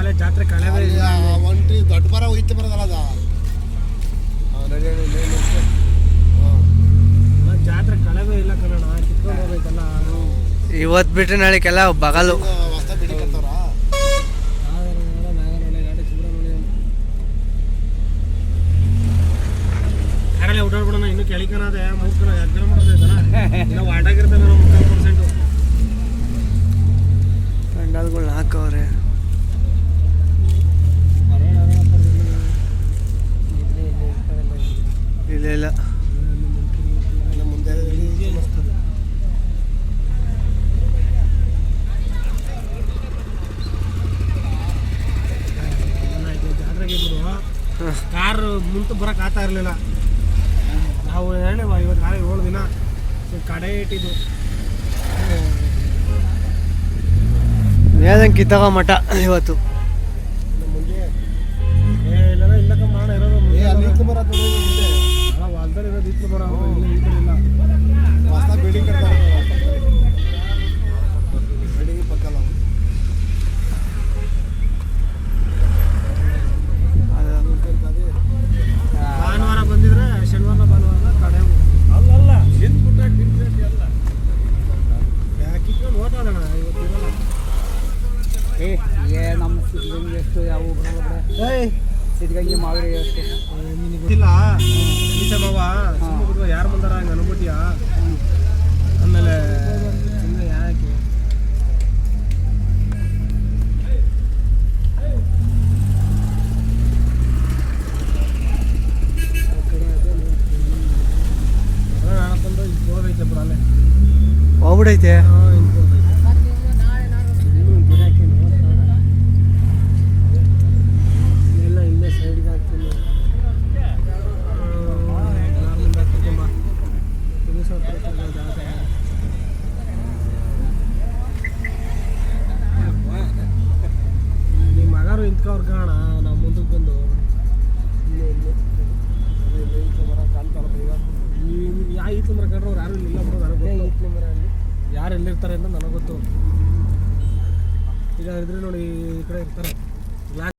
ಆಲೆ ಜಾತ್ರೆ ಕಳೆವೇ ಇಲ್ಲ. ಒಂಟಿ ದೊಡ್ಡ ಮರ ಹೋಯ್ತು ಬರೋದಲ್ಲ ಅದ. ಜಾತ್ರೆ ಕಳೆವೇ ಇಲ್ಲ ಕನ್ನಡ ಕಿತ್ಕೊಂಡು ಹೋಗ್ಬೇಕಲ್ಲ. ಇವತ್ತು ಬಿಟ್ರೆ ನಾಳೆಗೆಲ್ಲ ಬಗಲು. ಸುಬ್ರಹ್ಮಣ್ಯ ಆಗಲೇ ಓಡಾಡ್ಬಿಡೋಣ ಇನ್ನು ಕೆಳಿಕನದೆ ಮೂರು ಕಿಲೋ ಎರಡು ಕಿಲೋಮೀಟರ್ ಐತಲ್ಲ ಮುಖ್ಯ ಮುಕ್ಕಾಲು ಪರ್ಸೆಂಟು ಕಾರ್ ಮುಂತು ಬರಕ್ ಆಗ್ತಾ ಇರಲಿಲ್ಲ. ನಾವು ಹೇಳಿ ಇವತ್ತು ನಾಳೆ ಏಳು ದಿನ ಸ್ವಲ್ಪ ಕಡೆ ಇಟ್ಟಿದ್ದು. ಹೇಳ್ದಂಗೆ ಕಿತ್ತವ ಮಠ ಇವತ್ತು. ಇನ್ನು ಮುಂದೆ ಏ ಇಲ್ಲ ಇಲ್ಲಕ್ಕ ಮಾಡ ಇರೋದು ಬರೋದು ಹೊಲ್ದಲ್ಲಿ ಇರೋದು. ಇತ್ತು ಬರೋ ಇಲ್ಲ. ಬಿಲ್ಡಿಂಗ್ ಏ ನಮ್ಮ ಸಿದ್ಧಗಂಗೆ ಎಷ್ಟು ಯಾವ ಏಯ್. ಸಿದ್ಧಗಂಗೆ ಮಾವಿರಿ ಎಷ್ಟು? ಯಾರು ಬಂದಾರ ಹಂಗೆ ಅನ್ಬಿಟ್ಟಿಯಾ? ಆಮೇಲೆ ಯಾಕೆ? ಹೋಗ್ಬಿಡೈತೆ. ಇಂತ್ಕವ್ರು ಕಾಣ ನಾವು ಮುಂದಕ್ಕೆ ಬಂದು. ಇಲ್ಲಿ ಇಲ್ಲಿ. ಅದೇ ಇಲ್ಲೇ ಇತ್ತು ಮರ ಕಾಣ್ತಾರಪ್ಪ ಈಗ ಯಾ ಈತ್ಲ ಮರ ಕಂಡ್ರೆ ಅವ್ರು ಯಾರು ಇಲ್ಲ ಬಿಡು ನನಗೆ ಗೊತ್ತು. ಮರ ಅಲ್ಲಿ. ಯಾರು ಎಲ್ಲಿರ್ತಾರೆ ಅಂತ ನನಗೆ ಗೊತ್ತು. ಈಗ ಇದ್ರೆ ನೋಡಿ ಈ ಕಡೆ ಇರ್ತಾರೆ.